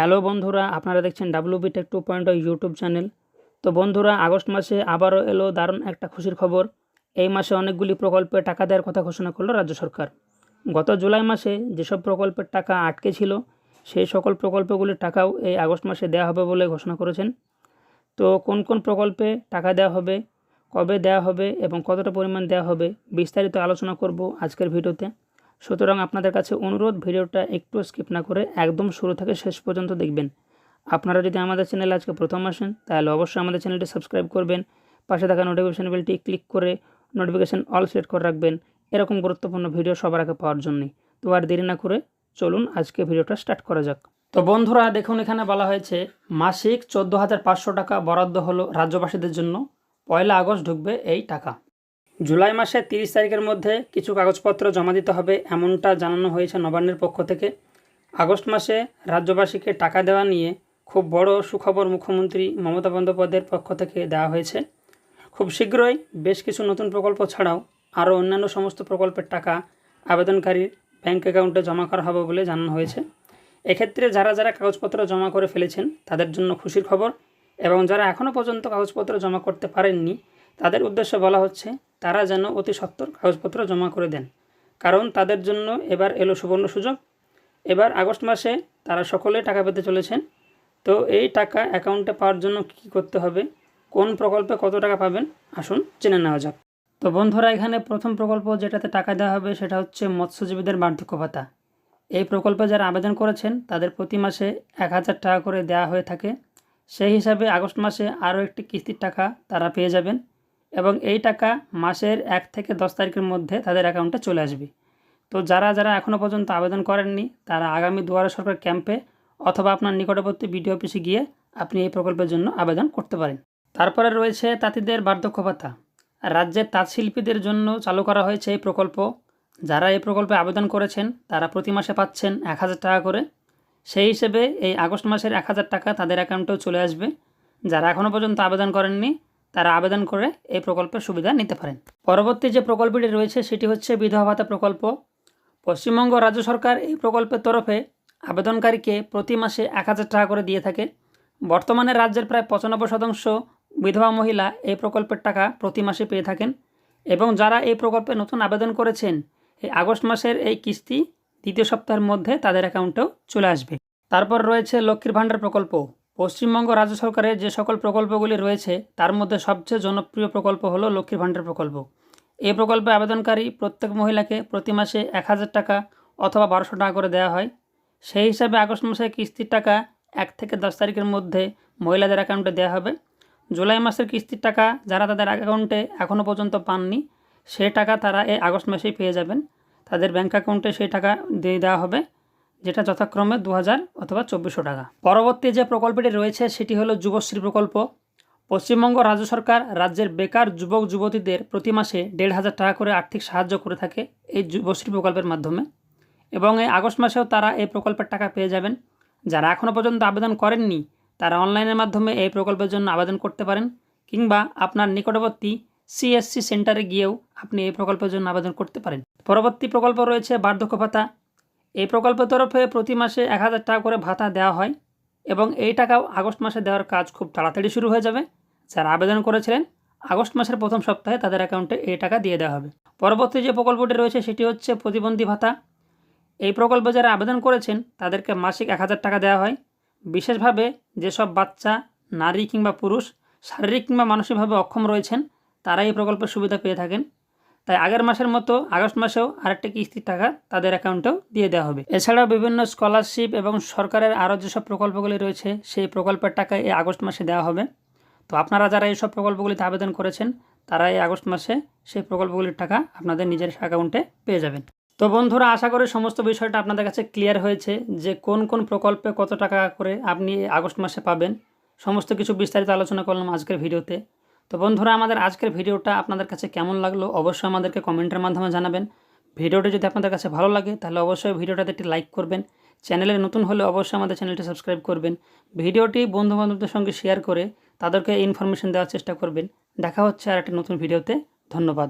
Hello বন্ধুরা, আপনারা দেখছেন W B tech two point YouTube channel. তো বন্ধুরা, আগস্ট মাসে আবারও এলো দারুণ একটা খুশির খবর। এই মাসে অনেকগুলি প্রকল্পে টাকা দেওয়ার কথা ঘোষণা করল রাজ্য সরকার। গত জুলাই মাসে যেসব প্রকল্পের টাকা আটকে ছিল, সেই সকল প্রকল্পগুলির টাকাও এই আগস্ট মাসে দেওয়া হবে বলে ঘোষণা করেছেন। তো কোন কোন প্রকল্পে টাকা দেওয়া হবে, কবে দেওয়া হবে এবং কতটা পরিমাণ দেওয়া হবে বিস্তারিত আলোচনা করব আজকের ভিডিওতে। সুতরাং আপনাদের কাছে অনুরোধ, ভিডিওটা একটু স্কিপ না করে একদম শুরু থেকে শেষ পর্যন্ত দেখবেন। আপনারা যদি আমাদের চ্যানেলে আজকে প্রথম আসেন, তাহলে অবশ্যই আমাদের চ্যানেলটি সাবস্ক্রাইব করবেন, পাশে থাকা নোটিফিকেশন বেলটি ক্লিক করে নোটিফিকেশান অল সেট করে রাখবেন, এরকম গুরুত্বপূর্ণ ভিডিও সবার আগে পাওয়ার জন্যই তো আর দেরি না করে চলুন আজকে ভিডিওটা স্টার্ট করা যাক। তো বন্ধুরা, দেখুন এখানে বলা হয়েছে, মাসিক চোদ্দ হাজার পাঁচশো টাকা বরাদ্দ হলো রাজ্যবাসীদের জন্য, পয়লা আগস্ট ঢুকবে এই টাকা। জুলাই মাসের তিরিশ তারিখের মধ্যে কিছু কাগজপত্র জমা দিতে হবে এমনটা জানানো হয়েছে নবান্নের পক্ষ থেকে। আগস্ট মাসে রাজ্যবাসীকে টাকা দেওয়া নিয়ে খুব বড় সুখবর মুখ্যমন্ত্রী মমতা বন্দ্যোপাধ্যায়ের পক্ষ থেকে দেওয়া হয়েছে। খুব শীঘ্রই বেশ কিছু নতুন প্রকল্প ছাড়াও আরও অন্যান্য সমস্ত প্রকল্পের টাকা আবেদনকারীর ব্যাঙ্ক অ্যাকাউন্টে জমা করা হবে বলে জানানো হয়েছে। এক্ষেত্রে যারা যারা কাগজপত্র জমা করে ফেলেছেন তাদের জন্য খুশির খবর এবং যারা এখনও পর্যন্ত কাগজপত্র জমা করতে পারেননি তাদের উদ্দেশ্যে বলা হচ্ছে, তারা যেন অতি সত্বর কাগজপত্র জমা করে দেন। কারণ তাদের জন্য এবার এলো সুবর্ণ সুযোগ। এবার আগস্ট মাসে তারা সকলে টাকা পেতে চলেছেন। তো এই টাকা অ্যাকাউন্টে পাওয়ার জন্য কী করতে হবে? কোন প্রকল্পে কত টাকা পাবেন? আসুন জেনে নেওয়া যাক। তো বন্ধুরা, এখানে প্রথম প্রকল্প যেটাতে টাকা দেওয়া হবে সেটা হচ্ছে মৎস্যজীবীদের বার্ধক্য ভাতা। এই প্রকল্পে যারা আবেদন করেছেন, তাদের প্রতি মাসে এক হাজার টাকা করে দেওয়া হয়ে থাকে। সেই হিসাবে আগস্ট মাসে আরও একটি কিস্তির টাকা তারা পেয়ে যাবেন। এবং এই টাকা মাসের এক থেকে দশ তারিখের মধ্যে তাদের অ্যাকাউন্টে চলে আসবে। তো যারা যারা এখনও পর্যন্ত আবেদন করেননি, তারা আগামী দুয়ারে সরকার ক্যাম্পে অথবা আপনার নিকটবর্তী বিডিও অফিসে গিয়ে আপনি এই প্রকল্পের জন্য আবেদন করতে পারেন। তারপরে রয়েছে তাঁতিদের বার্ধক্য ভাতা। রাজ্যের তাঁতশিল্পীদের জন্য চালু করা হয়েছে এই প্রকল্প। যারা এই প্রকল্পে আবেদন করেছেন, তারা প্রতি মাসে পাচ্ছেন এক হাজার টাকা করে। সেই হিসেবে এই আগস্ট মাসের এক হাজার টাকা তাদের অ্যাকাউন্টেও চলে আসবে। যারা এখনও পর্যন্ত আবেদন করেননি তারা আবেদন করে এই প্রকল্পের সুবিধা নিতে পারেন। পরবর্তী যে প্রকল্পটি রয়েছে, সেটি হচ্ছে বিধবা ভাতা প্রকল্প। পশ্চিমবঙ্গ রাজ্য সরকার এই প্রকল্পের তরফে আবেদনকারীকে প্রতি মাসে এক হাজার টাকা করে দিয়ে থাকে। বর্তমানে রাজ্যের প্রায় পঁচানব্বই শতাংশ বিধবা মহিলা এই প্রকল্পের টাকা প্রতি মাসে পেয়ে থাকেন এবং যারা এই প্রকল্পে নতুন আবেদন করেছেন, এই আগস্ট মাসের এই কিস্তি দ্বিতীয় সপ্তাহের মধ্যে তাদের অ্যাকাউন্টেও চলে আসবে। তারপর রয়েছে লক্ষ্মীর ভাণ্ডার প্রকল্প। পশ্চিমবঙ্গ রাজ্য সরকারের যে সকল প্রকল্পগুলি রয়েছে, তার মধ্যে সবচেয়ে জনপ্রিয় প্রকল্প হলো লক্ষ্মীর ভাণ্ডার প্রকল্প। এই প্রকল্পে আবেদনকারী প্রত্যেক মহিলাকে প্রতি মাসে এক হাজার টাকা অথবা বারোশো টাকা করে দেওয়া হয়। সেই হিসাবে আগস্ট মাসে কিস্তির টাকা এক থেকে দশ তারিখের মধ্যে মহিলাদের অ্যাকাউন্টে দেওয়া হবে। জুলাই মাসের কিস্তির টাকা যারা তাদের অ্যাকাউন্টে এখনও পর্যন্ত পাননি, সে টাকা তারা এই আগস্ট মাসেই পেয়ে যাবেন। তাদের ব্যাঙ্ক অ্যাকাউন্টে সেই টাকা দিয়ে দেওয়া হবে। যেটা যথাক্রমে দু হাজার অথবা চব্বিশশো টাকা। পরবর্তী যে প্রকল্পটি রয়েছে, সেটি হলো যুবশ্রী প্রকল্প। পশ্চিমবঙ্গ রাজ্য সরকার রাজ্যের বেকার যুবক যুবতীদের প্রতি মাসে দেড় হাজার টাকা করে আর্থিক সাহায্য করে থাকে এই যুবশ্রী প্রকল্পের মাধ্যমে। এবং এই আগস্ট মাসেও তারা এই প্রকল্পের টাকা পেয়ে যাবেন। যারা এখনও পর্যন্ত আবেদন করেননি, তারা অনলাইনের মাধ্যমে এই প্রকল্পের জন্য আবেদন করতে পারেন। কিংবা আপনার নিকটবর্তী সিএসসি সেন্টারে গিয়েও আপনি এই প্রকল্পের জন্য আবেদন করতে পারেন। পরবর্তী প্রকল্প রয়েছে বার্ধক্য ভাতা। এই প্রকল্পের তরফে প্রতি মাসে এক হাজার টাকা করে ভাতা দেওয়া হয় এবং এই টাকাও আগস্ট মাসে দেওয়ার কাজ খুব তাড়াতাড়ি শুরু হয়ে যাবে। যারা আবেদন করেছিলেন, আগস্ট মাসের প্রথম সপ্তাহে তাদের অ্যাকাউন্টে এই টাকা দিয়ে দেওয়া হবে। পরবর্তী যে প্রকল্পটি রয়েছে সেটি হচ্ছে প্রতিবন্ধী ভাতা। এই প্রকল্পে যারা আবেদন করেছেন, তাদেরকে মাসিক এক হাজার টাকা দেওয়া হয়। বিশেষভাবে যেসব বাচ্চা, নারী কিংবা পুরুষ, শারীরিক কিংবা মানসিকভাবে অক্ষম রয়েছেন, তারা এই প্রকল্পের সুবিধা পেয়ে থাকেন। তাই আগের মাসের মতো আগস্ট মাসেও আরেকটা কিস্তির টাকা তাদের অ্যাকাউন্টেও দিয়ে দেওয়া হবে। এছাড়াও বিভিন্ন স্কলারশিপ এবং সরকারের আরও যেসব প্রকল্পগুলি রয়েছে, সেই প্রকল্পের টাকা এই আগস্ট মাসে দেওয়া হবে। তো আপনারা যারা এইসব প্রকল্পগুলিতে আবেদন করেছেন, তারা এই আগস্ট মাসে সেই প্রকল্পগুলির টাকা আপনাদের নিজের অ্যাকাউন্টে পেয়ে যাবেন। তো বন্ধুরা, আশা করি সমস্ত বিষয়টা আপনাদের কাছে ক্লিয়ার হয়েছে যে কোন কোন প্রকল্পে কত টাকা করে আপনি আগস্ট মাসে পাবেন। সমস্ত কিছু বিস্তারিত আলোচনা করলাম আজকের ভিডিওতে। তো বন্ধুরা, আমাদের আজকের ভিডিওটা আপনাদের কাছে কেমন লাগল অবশ্যই আমাদেরকে কমেন্টের মাধ্যমে জানাবেন। ভিডিওটি যদি আপনাদের কাছে ভালো লাগে, তাহলে অবশ্যই ভিডিওটাতে একটি লাইক করবেন। চ্যানেলে নতুন হলে অবশ্যই আমাদের চ্যানেলটি সাবস্ক্রাইব করবেন। ভিডিওটি বন্ধুবান্ধবদের সঙ্গে শেয়ার করে তাদেরকে ইনফরমেশন দেওয়ার চেষ্টা করবেন। দেখা হচ্ছে আর একটা নতুন ভিডিওতে। ধন্যবাদ।